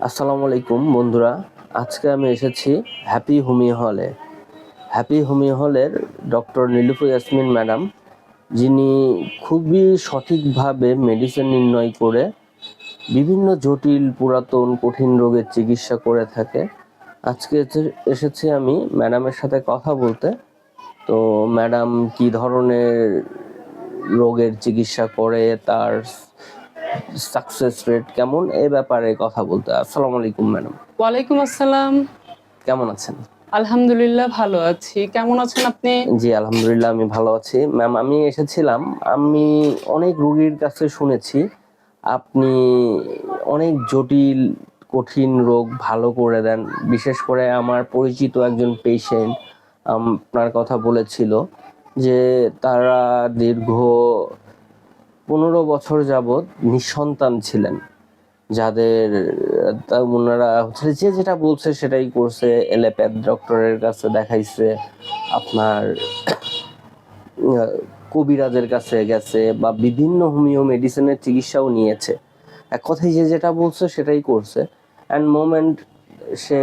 আসসালামু আলাইকুম, বন্ধুরা। আজকে আমি এসেছি হ্যাপি হোমি হলে হ্যাপি হোমি হলের ডক্টর নীলুফু ইয়াসমিন ম্যাডাম যিনি খুবই সঠিকভাবে মেডিসিন নির্ণয় করে বিভিন্ন জটিল, পুরাতন, কঠিন রোগের চিকিৎসা করে থাকে। আজকে এসে- এসেছি আমি ম্যাডামের সাথে কথা বলতে। তো ম্যাডাম কি ধরনের রোগের চিকিৎসা করে, তার সাকসেস রেট কেমন? এই ব্যাপারে কথা বলতে। আসসালামু আলাইকুম ম্যাডাম। ওয়ালাইকুম আসসালাম। কেমন আছেন? আলহামদুলিল্লাহ ভালো আছি। কেমন আছেন আপনি? জি আলহামদুলিল্লাহ আমি ভালো আছি। ম্যাম আমি এসেছিলাম। আমি অনেক রোগীর কাছে শুনেছি। আপনি অনেক জটিল কঠিন রোগ ভালো করে দেন। বিশেষ করে আমার পরিচিত একজন পেশেন্ট আপনার কথা বলেছিল যে তারা দীর্ঘ পনেরো বছর যাবৎ নিঃসন্তান ছিলেন। যাদের ওনারা হচ্ছে যে যেটা বলছে সেটাই করছে, এলোপ্যাথ ডক্টরের কাছে দেখাইছে, আপনার কবিরাজের কাছে গেছে বা বিভিন্ন হোমিও মেডিসিনের চিকিৎসাও নিয়েছে। এক কথায় যে যেটা বলছে সেটাই করছে। অ্যান্ড মোমেন্ট সে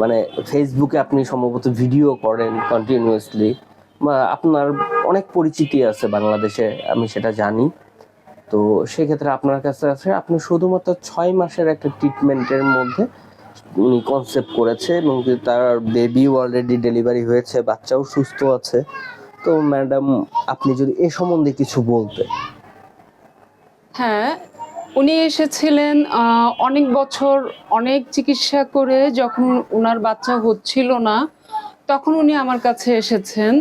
মানে ফেসবুকে আপনি সম্ভবত ভিডিও করেন কন্টিনিউয়াসলি আপনার অনেক পরিচিতি আছে বাংলাদেশে, আমি সেটা জানি। তো সেক্ষেত্রে আপনার কাছে আছে, আপনি শুধুমাত্র ছয় মাসের একটা ট্রিটমেন্টের মধ্যে কনসেপ্ট করেছে এবং তার বেবিও অলরেডি ডেলিভারি হয়েছে, বাচ্চাও সুস্থ আছে। তো ম্যাডাম আপনি যদি এ সম্বন্ধে কিছু বলতে। হ্যাঁ উনি এসেছিলেন অনেক বছর অনেক চিকিৎসা করে যখন ওনার বাচ্চা হচ্ছিল না তখন উনি আমার কাছে এসেছেন।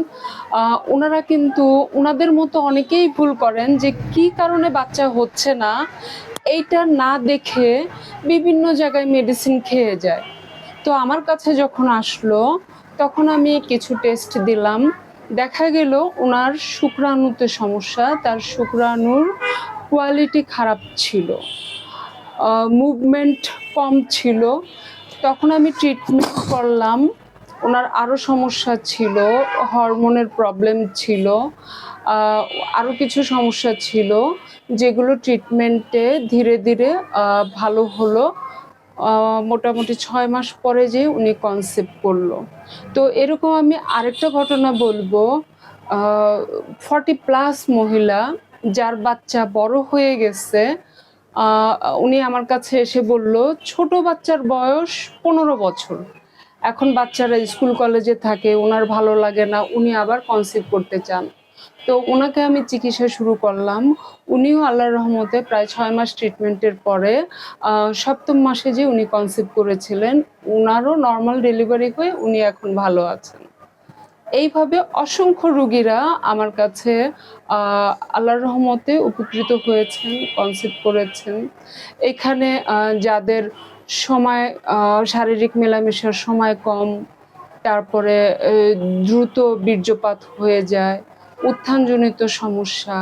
ওনারা কিন্তু ওনাদের মতো অনেকেই ভুল করেন যে কি কারণে বাচ্চা হচ্ছে না, এইটা না দেখে বিভিন্ন জায়গায় মেডিসিন খেয়ে যায়। তো আমার কাছে যখন আসলো, তখন আমি কিছু টেস্ট দিলাম। দেখা গেল ওনার শুক্রাণুতে সমস্যা, তার শুক্রাণুর কোয়ালিটি খারাপ ছিল। মুভমেন্ট কম ছিল। তখন আমি ট্রিটমেন্ট করলাম। ওনার আরও সমস্যা ছিল, হরমোনের প্রবলেম ছিল আরও কিছু সমস্যা ছিল যেগুলো ট্রিটমেন্টে ধীরে ধীরে ভালো হলো। মোটামুটি ছয় মাস পরে যে উনি কনসেপ্ট করল। তো এরকম আমি আরেকটা ঘটনা বলব ফর্টি প্লাস মহিলা যার বাচ্চা বড় হয়ে গেছে উনি আমার কাছে এসে বলল, ছোট বাচ্চার বয়স পনেরো বছর। এখন বাচ্চারা স্কুল কলেজে থাকে, ওনার ভালো লাগে না, উনি আবার কনসিভ করতে চান। তো ওনাকে আমি চিকিৎসা শুরু করলাম। উনিও আল্লাহর রহমতে প্রায় ছয় মাস ট্রিটমেন্টের পরে সপ্তম মাসে যে উনি কনসিভ করেছিলেন ওনারও নর্মাল ডেলিভারি হয়ে উনি এখন ভালো আছেন। এইভাবে অসংখ্য রুগীরা আমার কাছে আল্লাহর রহমতে উপকৃত হয়েছেন কনসিভ করেছেন। এখানে যাদের সময় শারীরিক মেলামেশার সময় কম, তারপরে দ্রুত বীর্যপাত হয়ে যায়, উত্থানজনিত সমস্যা,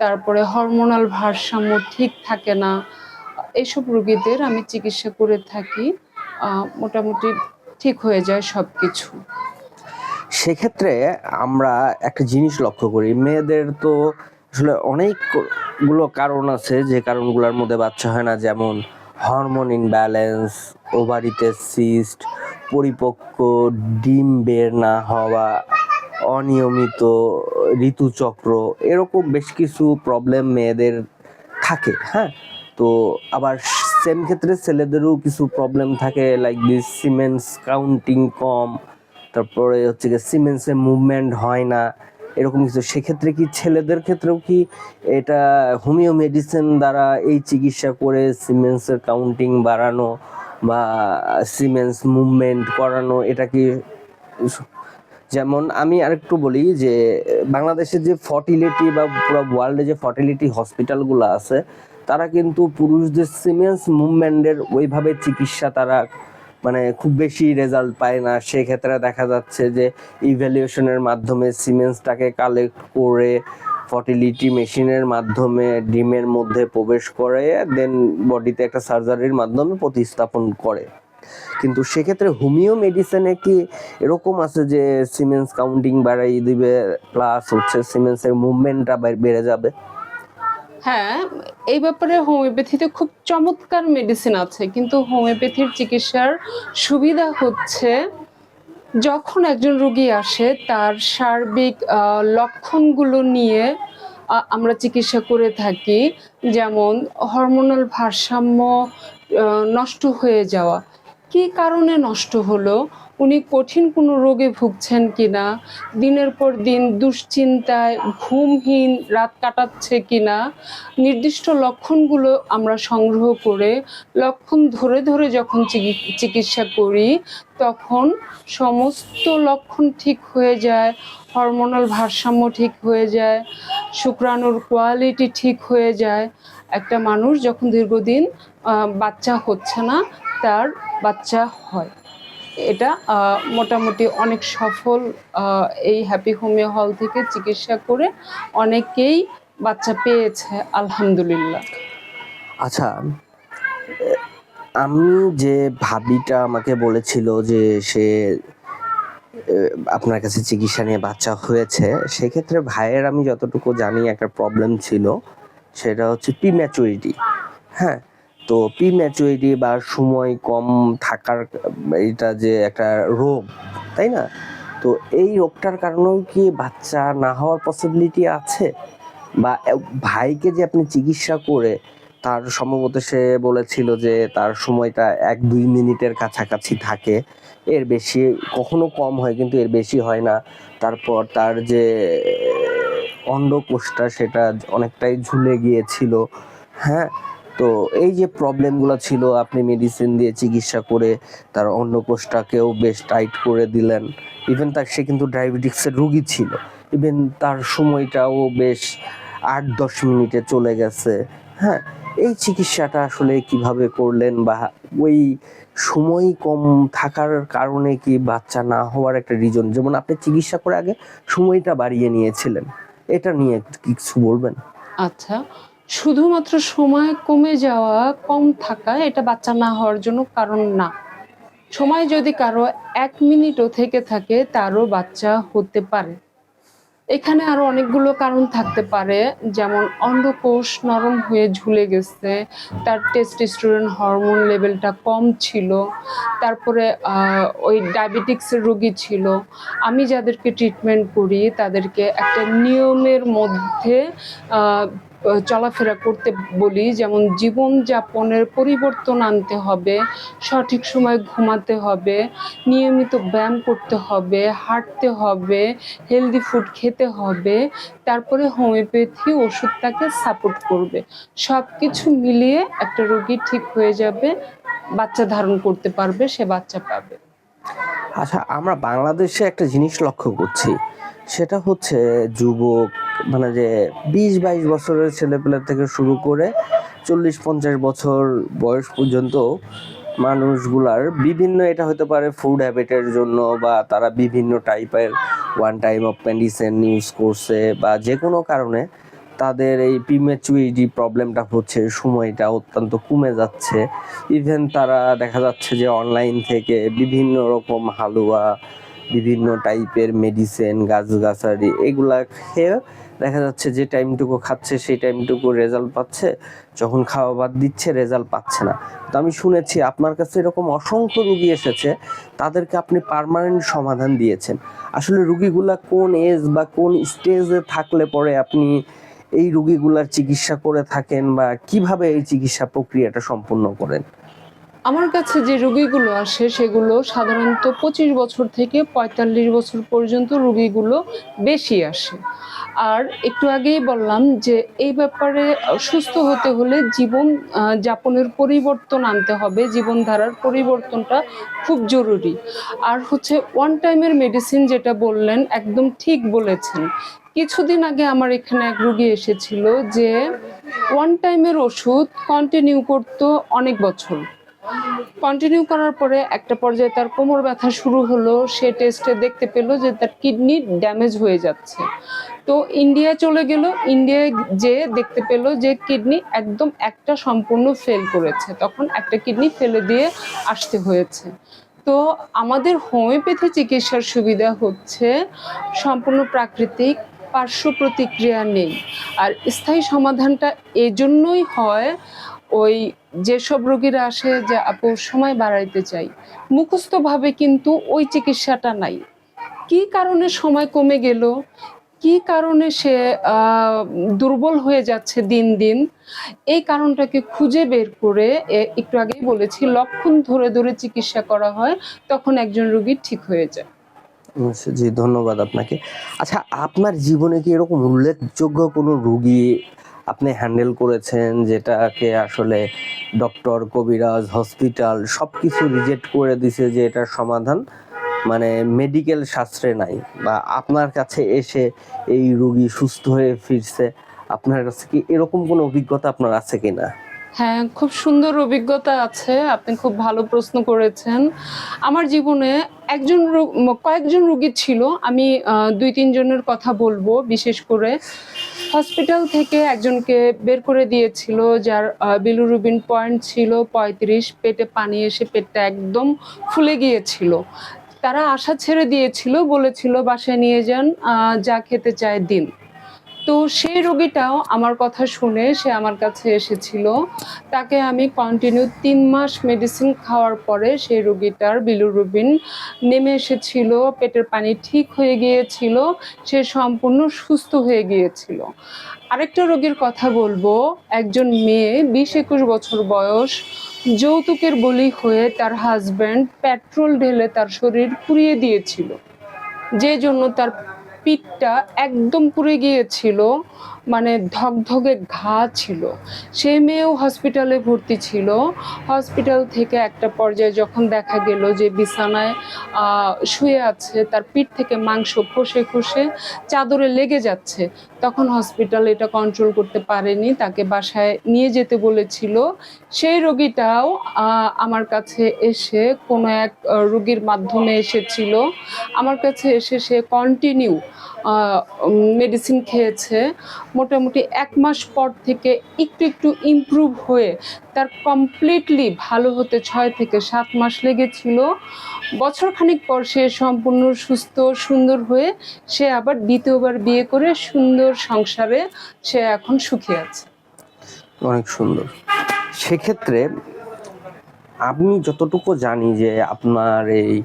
তারপরে হরমোনাল ভারসাম্য ঠিক থাকে না এইসব রোগীদের আমি চিকিৎসা করে থাকি মোটামুটি ঠিক হয়ে যায় সব কিছু সেক্ষেত্রে আমরা একটা জিনিস লক্ষ্য করি, মেয়েদের তো আসলে অনেকগুলো কারণ আছে, যে কারণগুলোর মধ্যে বাচ্চা হয় না, যেমন হরমোন ইনব্যালেন্স ওভারিতে সিস্ট পরিপক্ক ডিম বের না হওয়া, অনিয়মিত ঋতুচক্র, এরকম বেশ কিছু প্রবলেম মেয়েদের থাকে হ্যাঁ? তো আবার সেম ক্ষেত্রে ছেলেদেরও কিছু প্রবলেম থাকে লাইক দিস সিমেন্টস কাউন্টিং কম, তারপরে হচ্ছে গিয়ে সিমেন্সের মুভমেন্ট হয় না এরকম কিছু। সেক্ষেত্রে কি ছেলেদের ক্ষেত্রেও কি এটা হোমিও মেডিসিন দ্বারা এই চিকিৎসা করে সিমেন্সের কাউন্টিং বাড়ানো বা সিমেন্স মুভমেন্ট করানো, এটা কি যেমন আমি আরেকটু বলি যে বাংলাদেশের যে ফার্টিলিটি বা পুরো ওয়ার্ল্ডে যে ফার্টিলিটি হসপিটালগুলো আছে, তারা কিন্তু পুরুষদের সিমেন্স মুভমেন্টের ওইভাবে চিকিৎসা তারা মানে খুব বেশি রেজাল্ট পায় না। সেক্ষেত্রে দেখা যাচ্ছে যে ইভ্যালুয়েশনের মাধ্যমে সিমেন্সটাকে কালেক্ট করে ফার্টিলিটি মেশিনের মাধ্যমে ডিমের মধ্যে প্রবেশ করে দেন বডিতে একটা সার্জারির মাধ্যমে প্রতিস্থাপন করে। কিন্তু সেক্ষেত্রে হোমিও মেডিসিনে কি এরকম আছে যে সিমেন্স কাউন্টিং বাড়াই দিবে প্লাস হচ্ছে সিমেন্সের মুভমেন্টটা বেড়ে যাবে? হ্যাঁ এই ব্যাপারে হোমিওপ্যাথিতে খুব চমৎকার মেডিসিন আছে, কিন্তু হোমিওপ্যাথির চিকিৎসার সুবিধা হচ্ছে যখন একজন রোগী আসে, তার সার্বিক লক্ষণগুলো নিয়ে আমরা চিকিৎসা করে থাকি, যেমন হরমোনাল ভারসাম্য নষ্ট হয়ে যাওয়া। কী কারণে নষ্ট হলো? উনি কঠিন কোনো রোগে ভুগছেন কিনা? দিনের পর দিন দুশ্চিন্তায়, ঘুমহীন, রাত কাটাচ্ছে কিনা? নির্দিষ্ট লক্ষণগুলো আমরা সংগ্রহ করে লক্ষণ ধরে ধরে যখন চিকি- চিকিৎসা করি, তখন সমস্ত লক্ষণ ঠিক হয়ে যায়, হরমোনাল ভারসাম্য ঠিক হয়ে যায়, শুক্রাণুর কোয়ালিটি ঠিক হয়ে যায়। একটা মানুষ যখন দীর্ঘদিন বাচ্চা হচ্ছে না তার বাচ্চা হয়। এটা মোটামুটি অনেক সফল এই হ্যাপি হোমিও হল থেকে চিকিৎসা করে অনেকেই বাচ্চা পেয়েছে, আলহামদুলিল্লাহ। আচ্ছা আমি যে ভাবিটা আমাকে বলেছিল যে সে আপনার কাছে চিকিৎসা নিয়ে বাচ্চা হয়েছে, সেক্ষেত্রে ভাইয়ের আমি যতটুকু জানি একটা প্রবলেম ছিল, সেটা হচ্ছে প্রিম্যাচুরিটি হ্যাঁ তো প্রিম্যাচুরিটি বা সময় কম থাকার এটা যে একটা রোগ, তাই না? তো এই রোগটার কারণেও কি বাচ্চা না হওয়ার পসিবিলিটি আছে? বা ভাইকে যে আপনি চিকিৎসা করে তার সম্ভবত সে বলেছিল যে তার সময়টা এক দুই মিনিটের কাছাকাছি থাকে, এর বেশি কখনো কম হয় কিন্তু এর বেশি হয় না। তারপর তার যে অন্ডকোষটা সেটা অনেকটাই ঝুলে গিয়েছিল হ্যাঁ? তো এই যে প্রবলেমগুলো ছিল, আপনি মেডিসিন দিয়ে চিকিৎসা করে তার অন্ডকোষটাকেও বেশ টাইট করে দিলেন। ইভেন তার সে কিন্তু ডায়াবেটিক্সের রুগী ছিল। ইভেন তার সময়টাও বেশ আট দশ মিনিটে চলে গেছে। হ্যাঁ এই চিকিৎসাটা আসলে কীভাবে করলেন বা ওই সময় কম থাকার কারণে কি বাচ্চা না হওয়ার একটা রিজন যেমন আপনি চিকিৎসা করে আগে সময়টা বাড়িয়ে নিয়েছিলেন। এটা নিয়ে কিছু বলবেন? আচ্ছা শুধুমাত্র সময় কমে যাওয়া, কম থাকা, এটা বাচ্চা না হওয়ার জন্য কারণ না। সময় যদি কারও এক মিনিটও থেকে থাকে, তারও বাচ্চা হতে পারে। এখানে আরও অনেকগুলো কারণ থাকতে পারে, যেমন অন্ডকোষ নরম হয়ে ঝুলে গেছে, তার টেস্টোস্টেরন হরমোন লেভেলটা কম ছিল, তারপরে ওই ডায়াবেটিক্সের রোগী ছিল। আমি যাদেরকে ট্রিটমেন্ট করি, তাদেরকে একটা নিয়মের মধ্যে চলাফেরা করতে বলি, যেমন জীবনযাপনের পরিবর্তন আনতে হবে, সঠিক সময় ঘুমাতে হবে, নিয়মিত ব্যায়াম করতে হবে, হাঁটতে হবে হেলদি ফুড খেতে হবে, তারপরে হোমিওপ্যাথি ওষুধ তাকে সাপোর্ট করবে। সব কিছু মিলিয়ে একটা রোগী ঠিক হয়ে যাবে, বাচ্চা ধারণ করতে পারবে, সে বাচ্চা পাবে। আচ্ছা আমরা বাংলাদেশে একটা জিনিস লক্ষ্য করছি, সেটা হচ্ছে যুবক মানে যে বিশ বাইশ বছরের ছেলেপেলে থেকে শুরু করে চল্লিশ পঞ্চাশ বছর বয়স পর্যন্ত মানুষগুলার বিভিন্ন এটা হতে পারে ফুড হ্যাবিটের জন্য বা তারা বিভিন্ন টাইপের one time of medicine use করছে বা যে কোনো কারণে তাদের এই প্রিমেচুইডি প্রবলেমটা হচ্ছে, সময়টা অত্যন্ত কমে যাচ্ছে। ইভেন তারা দেখা যাচ্ছে যে অনলাইন থেকে বিভিন্ন রকম হালুয়া বিভিন্ন টাইপের মেডিসিন গাছগাছালি এগুলা খেয়ে দেখা যাচ্ছে যে টাইমটুকু খাচ্ছে, সেই টাইমটুকু রেজাল্ট পাচ্ছে। যখন খাওয়া বাদ দিচ্ছে রেজাল্ট পাচ্ছে না। তো আমি শুনেছি, আপনার কাছে এরকম অসংখ্য রুগী এসেছে, তাদেরকে আপনি পার্মানেন্ট সমাধান দিয়েছেন। আসলে রুগীগুলা কোন এজ বা কোন স্টেজে থাকলে পরে আপনি এই রুগীগুলার চিকিৎসা করে থাকেন বা কীভাবে এই চিকিৎসা প্রক্রিয়াটা সম্পূর্ণ করেন? আমার কাছে যে রুগীগুলো আসে সেগুলো সাধারণত পঁচিশ বছর থেকে পঁয়তাল্লিশ বছর পর্যন্ত রুগীগুলো বেশি আসে। আর একটু আগেই বললাম যে এই ব্যাপারে সুস্থ হতে হলে জীবন যাপনের পরিবর্তন আনতে হবে। জীবনধারার পরিবর্তনটা খুব জরুরি। আর হচ্ছে ওয়ান টাইমের মেডিসিন যেটা বললেন, একদম ঠিক বলেছেন। কিছুদিন আগে আমার এখানে এক রুগী এসেছিল যে ওয়ান টাইমের ওষুধ কন্টিনিউ করতো অনেক বছর। কন্টিনিউ করার পরে একটা পর্যায়ে তার কোমর ব্যথা শুরু হলো। সে টেস্টে দেখতে পেল যে তার কিডনি ড্যামেজ হয়ে যাচ্ছে। তো ইন্ডিয়া চলে গেল। ইন্ডিয়ায় যে দেখতে পেল যে কিডনি একদম একটা সম্পূর্ণ ফেল করেছে। তখন একটা কিডনি ফেলে দিয়ে আসতে হয়েছে। তো আমাদের হোমিওপ্যাথি চিকিৎসার সুবিধা হচ্ছে সম্পূর্ণ প্রাকৃতিক পার্শ্ব প্রতিক্রিয়া নেই। আর স্থায়ী সমাধানটা এজন্যই হয় ওই যেসব রোগীরা আসে যে আপু সময় বাড়াইতে চাই, মুখস্থভাবে কিন্তু ওই চিকিৎসাটা নাই। কি কারণে সময় কমে গেল? কি কারণে সে দুর্বল হয়ে যাচ্ছে দিন দিন? এই কারণটাকে খুঁজে বের করে একটু আগেই বলেছি, লক্ষণ ধরে ধরে চিকিৎসা করা হয়, তখন একজন রোগী ঠিক হয়ে যায়। জি, ধন্যবাদ আপনাকে। আচ্ছা আপনার জীবনে কি এরকম উল্লেখযোগ্য কোনো রুগী আপনি হ্যান্ডেল করেছেন, যেটাকে আসলে ডক্টর কবিরাজ হসপিটাল সবকিছু রিজেক্ট করে দিছে যে এটার সমাধান মানে মেডিকেল শাস্ত্রে নাই। বা আপনার কাছে এসে এই রুগী সুস্থ হয়ে ফিরছে, আপনার কাছে কি এরকম কোনো অভিজ্ঞতা আপনার আছে কিনা? হ্যাঁ খুব সুন্দর অভিজ্ঞতা আছে, আপনি খুব ভালো প্রশ্ন করেছেন। আমার জীবনে একজন কয়েকজন রোগী ছিল, আমি দুই তিনজনের কথা বলব, বিশেষ করে হসপিটাল থেকে একজনকে বের করে দিয়েছিল, যার বিলুরুবিন পয়েন্ট ছিল পঁয়ত্রিশ, পেটে পানি এসে পেটটা একদম ফুলে গিয়েছিল। তারা আশা ছেড়ে দিয়েছিল, বলেছিল বাসায় নিয়ে যান যা খেতে চায় দিন। তো সেই রোগীটাও আমার কথা শুনে সে আমার কাছে এসেছিল। তাকে আমি কন্টিনিউ তিন মাস মেডিসিন খাওয়ার পরে সেই রোগীটার বিলুরুবিন নেমে এসেছিল, পেটের পানি ঠিক হয়ে গিয়েছিল, সে সম্পূর্ণ সুস্থ হয়ে গিয়েছিল। আরেকটা রোগীর কথা বলব, একজন মেয়ে, বিশ একুশ বছর বয়স, যৌতুকের বলি হয়ে তার হাজব্যান্ড পেট্রোল ঢেলে তার শরীর পুড়িয়ে দিয়েছিল। যে জন্য তার পিঠটা একদম পুড়ে গিয়েছিল। মানে ধগধগে ঘা ছিল। সে মেয়েও হসপিটালে ভর্তি ছিল। হসপিটাল থেকে একটা পর্যায়ে যখন দেখা গেল যে বিছানায় শুয়ে আছে, তার পিঠ থেকে মাংস খসে খসে চাদরে লেগে যাচ্ছে, তখন হসপিটাল এটা কন্ট্রোল করতে পারেনি, তাকে বাসায় নিয়ে যেতে বলেছিল। সেই রোগীটাও আমার কাছে এসে কোনো এক রোগীর মাধ্যমে এসেছিল। আমার কাছে এসে সে কন্টিনিউ মেডিসিন খেয়েছে। মোটামুটি এক মাস পর থেকে একটু একটু ইমপ্রুভ হয়ে তার কমপ্লিটলি ভালো হতে ছয় থেকে সাত মাস লেগেছিল। বছরখানেক পর সে সম্পূর্ণ সুস্থ, সুন্দর হয়ে সে আবার দ্বিতীয়বার বিয়ে করে সুন্দর সংসারে সে এখন সুখী আছে। অনেক সুন্দর। সেক্ষেত্রে আপনি যতটুকু জানি যে আপনার এই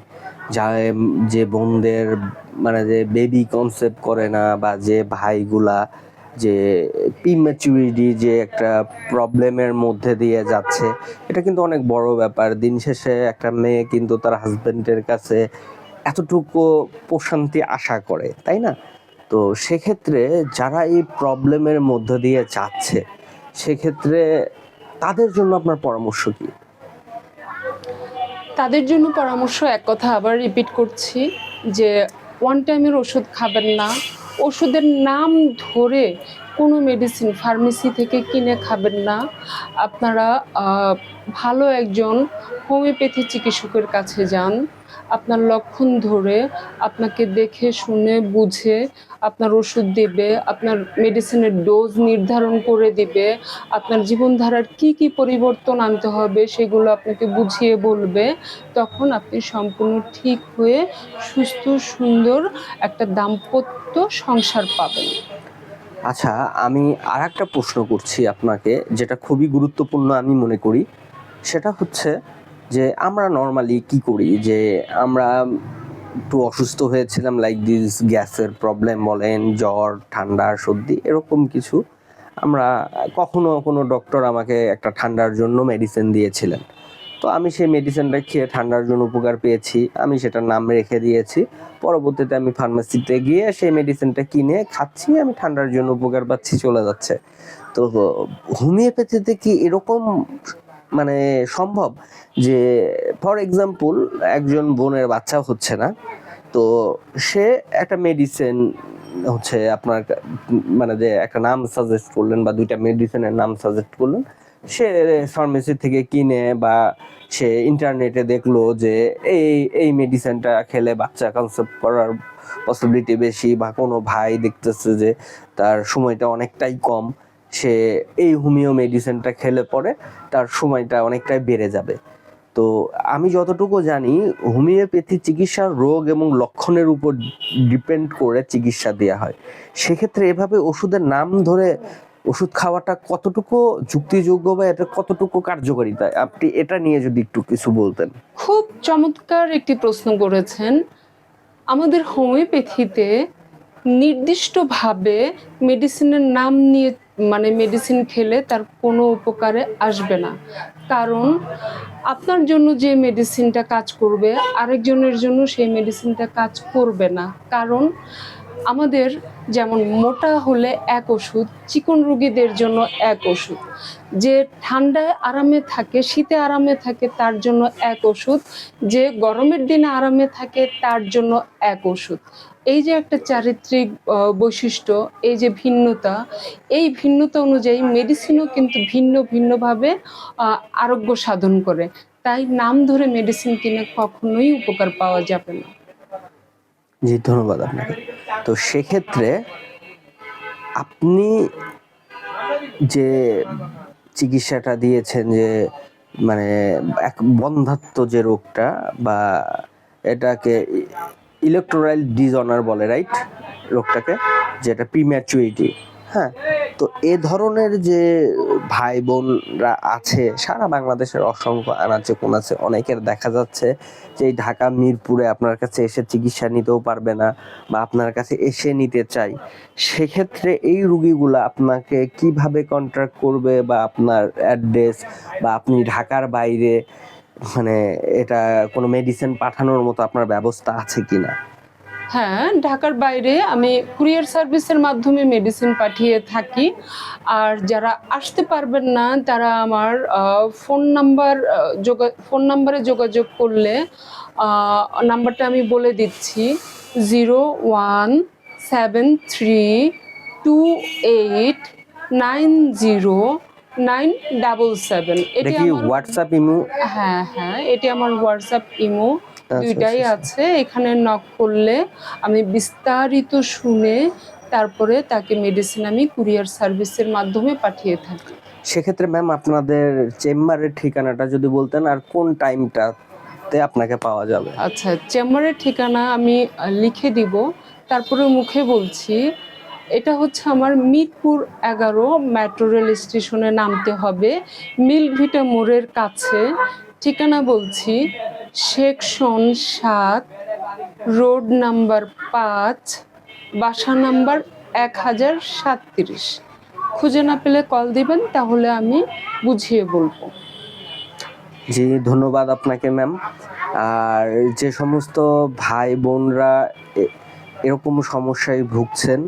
যা- যে বোনদের মানে যে বেবি কনসেপ্ট করে না বা যে ভাইগুলা যে প্রিম্যাচুরিটি যে একটা প্রবলেমের মধ্যে দিয়ে যাচ্ছে, এটা কিন্তু অনেক বড় ব্যাপার। দিন শেষে একটা মেয়ে কিন্তু তার হাজবেন্ডের কাছে এতটুকু প্রশান্তি আশা করে, তাই না? তো সেক্ষেত্রে যারা এই প্রবলেমের মধ্যে দিয়ে যাচ্ছে, সেক্ষেত্রে তাদের জন্য আপনার পরামর্শ কি? তাদের জন্য পরামর্শ এক কথা আবার রিপিট করছি যে ওয়ান টাইমের ওষুধ খাবেন না। ওষুধের নাম ধরে কোনো মেডিসিন ফার্মেসি থেকে কিনে খাবেন না। আপনারা ভালো একজন হোমিওপ্যাথি চিকিৎসকের কাছে যান। আপনার লক্ষণ ধরে আপনাকে দেখে, শুনে, বুঝে আপনার ওষুধ দেবে, আপনার মেডিসিনের ডোজ নির্ধারণ করে দিবে, আপনার জীবনধারার কি কি পরিবর্তন আনতে হবে সেগুলো আপনাকে বুঝিয়ে বলবে, তখন আপনি সম্পূর্ণ ঠিক হয়ে সুস্থ, সুন্দর একটা দাম্পত্য সংসার পাবেন। আচ্ছা আমি আর একটা প্রশ্ন করছি আপনাকে, যেটা খুবই গুরুত্বপূর্ণ আমি মনে করি। সেটা হচ্ছে যে আমরা নর্মালি কি করি? যে আমরা একটু অসুস্থ হয়েছিলাম লাইক দিস গ্যাসের প্রবলেম বলেন, জ্বর, ঠান্ডা, সর্দি, এরকম কিছু। আমরা কখনো কোনো ডক্টর আমাকে একটা ঠান্ডার জন্য মেডিসিন দিয়েছিলেন। তো আমি সেই মেডিসিনটা খেয়ে ঠান্ডার জন্য উপকার পেয়েছি, আমি সেটার নাম রেখে দিয়েছি। পরবর্তীতে আমি ফার্মেসিতে গিয়ে সেই মেডিসিনটা কিনে খাচ্ছি, আমি ঠান্ডার জন্য উপকার পাচ্ছি, চলে যাচ্ছে। তো হোমিওপ্যাথিতে কি এরকম মানে সম্ভব যে ফর এক্সাম্পল একজন বোনের বাচ্চা হচ্ছে না, তো সে একটা মেডিসিন হচ্ছে আপনার মানে যে একটা নাম সাজেস্ট করলেন বা দুইটা মেডিসিনের নাম সাজেস্ট করলেন, সে ফার্মেসি থেকে কিনে বা সে ইন্টারনেটে দেখল যে এই এই মেডিসিনটা খেলে বাচ্চা কনসেপ্ট করার পসিবিলিটি বেশি বা কোনো ভাই দেখতেছে যে তার সময়টা অনেকটাই কম সে এই হোমিও মেডিসিনটা খেলে পরে তার সময়টা অনেকটাই বেড়ে যাবে। তো আমি যতটুকু জানি, হোমিওপ্যাথি চিকিৎসার রোগ এবং লক্ষণের উপর ডিপেন্ড করে চিকিৎসা দেওয়া হয়। সেক্ষেত্রে এভাবে ওষুধের নাম ধরে ওষুধ খাওয়াটা কতটুকু যুক্তিযোগ্য বা এটা কতটুকু কার্যকারিতা? আপনি এটা নিয়ে যদি একটু কিছু বলতেন। খুব চমৎকার একটি প্রশ্ন করেছেন। আমাদের হোমিওপ্যাথিতে নির্দিষ্টভাবে মেডিসিনের নাম নিয়ে মানে মেডিসিন খেলে তার কোনো উপকারে আসবে না। কারণ আপনার জন্য যে মেডিসিনটা কাজ করবে, আরেকজনের জন্য সেই মেডিসিনটা কাজ করবে না। কারণ আমাদের যেমন মোটা হলে এক ওষুধ, চিকন রুগীদের জন্য এক ওষুধ। যে ঠান্ডায় আরামে থাকে, শীতে আরামে থাকে, তার জন্য এক ওষুধ। যে গরমের দিনে আরামে থাকে, তার জন্য এক ওষুধ। এই যে একটা চারিত্রিক বৈশিষ্ট্য, এই যে ভিন্নতা, এই ভিন্নতা অনুযায়ী মেডিসিনও কিন্তু ভিন্ন ভিন্নভাবে আরোগ্য সাধন করে। তাই নাম ধরে মেডিসিন কিনে কখনোই উপকার পাওয়া যাবে না। জি, ধন্যবাদ আপনাকে। তো সেক্ষেত্রে আপনি যে চিকিৎসাটা দিয়েছেন যে মানে এক বন্ধাত্ম যে রোগটা বা এটাকে ইলেকট্রোরাইল ডিজঅনার বলে রাইট রোগটাকে যেটা প্রিম্যাচুরিটি হ্যাঁ তো এ ধরনের যে ভাই বোনরা আছে, সারা বাংলাদেশের অসংখ্য আনাচে কোনাচে অনেকের দেখা যাচ্ছে যে এই ঢাকা, মিরপুরে আপনার কাছে এসে চিকিৎসা নিতেও পারবে না বা আপনার কাছে এসে নিতে চাই সেক্ষেত্রে এই রুগীগুলো আপনাকে কীভাবে কন্ট্রাক্ট করবে বা আপনার অ্যাড্রেস বা আপনি ঢাকার বাইরে মানে এটা কোনো মেডিসিন পাঠানোর মতো আপনার ব্যবস্থা আছে কিনা? হ্যাঁ ঢাকার বাইরে আমি কুরিয়ার সার্ভিসের মাধ্যমে মেডিসিন পাঠিয়ে থাকি। আর যারা আসতে পারবেন না, তারা আমার ফোন নাম্বার যোগা ফোন নাম্বারে যোগাযোগ করলে নাম্বারটা আমি বলে দিচ্ছি। Zero one seven three two eight nine zero nine double seven. এটি আমার হোয়াটসঅ্যাপ ইমো? হ্যাঁ হ্যাঁ এটি আমার হোয়াটসঅ্যাপ ইমো। আচ্ছা, দুইটাই আচ্ছা, আছে। এখানে নক করলে আমি বিস্তারিত শুনে তারপরে তাকে মেডিসিন আমি কুরিয়ার সার্ভিসের মাধ্যমে পাঠিয়ে থাকি। সেক্ষেত্রে ম্যাম আপনাদের চেম্বারের ঠিকানাটা যদি বলতেন আর কোন টাইমটাতে আপনাকে পাওয়া যাবে? আচ্ছা চেম্বারের ঠিকানা আমি লিখে দিব। তারপরে মুখে বলছি এটা হচ্ছে আমার মিরপুর এগারো মেট্রো রেল স্টেশনে নামতে হবে মিলভিটা মোড়ের কাছে। ঠিকানা বলছি সেকশন সাত রোড নাম্বার পাঁচ, বাসা নাম্বার এক হাজার সাতত্রিশ। খুঁজে না পেলে কল দিবেন, তাহলে আমি বুঝিয়ে বলব। জি, ধন্যবাদ আপনাকে ম্যাম আর যে সমস্ত ভাই বোনরা এরকম সমস্যায় ভুগছেন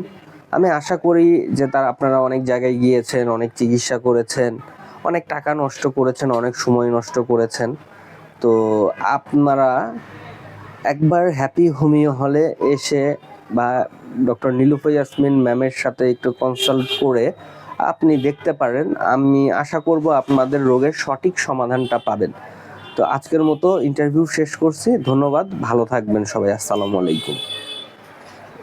আমি আশা করি যে তার আপনারা অনেক জায়গায় গিয়েছেন, অনেক চিকিৎসা করেছেন, অনেক টাকা নষ্ট করেছেন, অনেক সময় নষ্ট করেছেন। তো আপনারা একবার হ্যাপি হোমিও হলে এসে বা ডক্টর নীলুফা ইয়াসমিন ম্যামের সাথে একটু কনসাল্ট করে আপনি দেখতে পারেন। আমি আশা করব আপনাদের রোগের সঠিক সমাধানটা পাবেন। তো আজকের মতো ইন্টারভিউ শেষ করছি। ধন্যবাদ। ভালো থাকবেন সবাই। আসসালামু আলাইকুম।